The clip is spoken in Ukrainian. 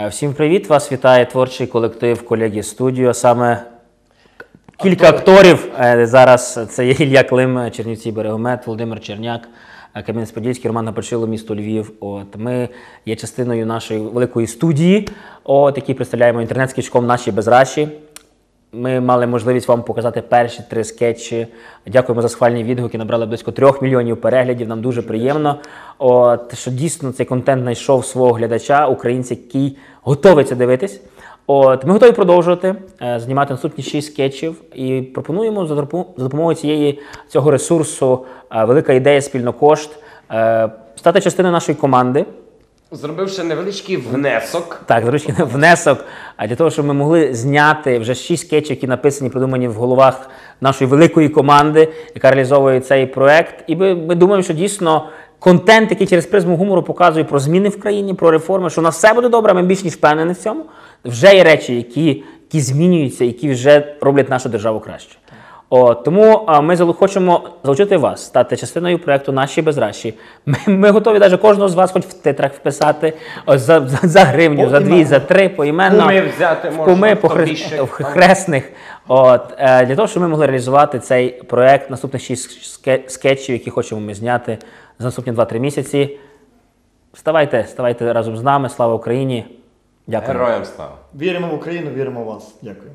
Е, Всім привіт! Вас вітає творчий колектив колеги студіо. Саме кілька акторів. Е, Зараз це є Ілля Клим, Чернівці Берегомет, Володимир Черняк, е, Кам'янець-Подільський, Роман Напочило, місто Львів. От ми є частиною нашої великої студії, от, які представляємо інтернет скічком наші безраші. Ми мали можливість вам показати перші три скетчі. Дякуємо за схвальні відгуки. Набрали близько трьох мільйонів переглядів. Нам дуже приємно. От, що дійсно цей контент знайшов свого глядача, українця, який готовий це дивитись. От, ми готові продовжувати е, знімати наступні шість скетчів і пропонуємо за допомогою, цієї цього ресурсу е, велика ідея спільно кошт е, стати частиною нашої команди. Зробивши невеличкий внесок. Так, зручний внесок. А для того, щоб ми могли зняти вже шість скетчів, які написані, придумані в головах нашої великої команди, яка реалізовує цей проект. І ми, ми думаємо, що дійсно контент, який через призму гумору показує про зміни в країні, про реформи, що у нас все буде добре, ми більш ніж впевнені в цьому. Вже є речі, які, які змінюються, які вже роблять нашу державу краще. О, тому а, ми хочемо залучити вас, стати частиною проєкту Наші безращі. Ми, ми готові навіть кожного з вас хоч в титрах вписати о, за, за, за гривню, за дві, за три, поіменно. Куми взяти можна, куми по хто хре- більше. в хресних. От, е, для того, щоб ми могли реалізувати цей проєкт, наступних шість ске- скетчів, які хочемо ми зняти за наступні 2-3 місяці. Вставайте, вставайте разом з нами. Слава Україні! Дякую. Героям слава. Віримо в Україну, віримо в вас. Дякую.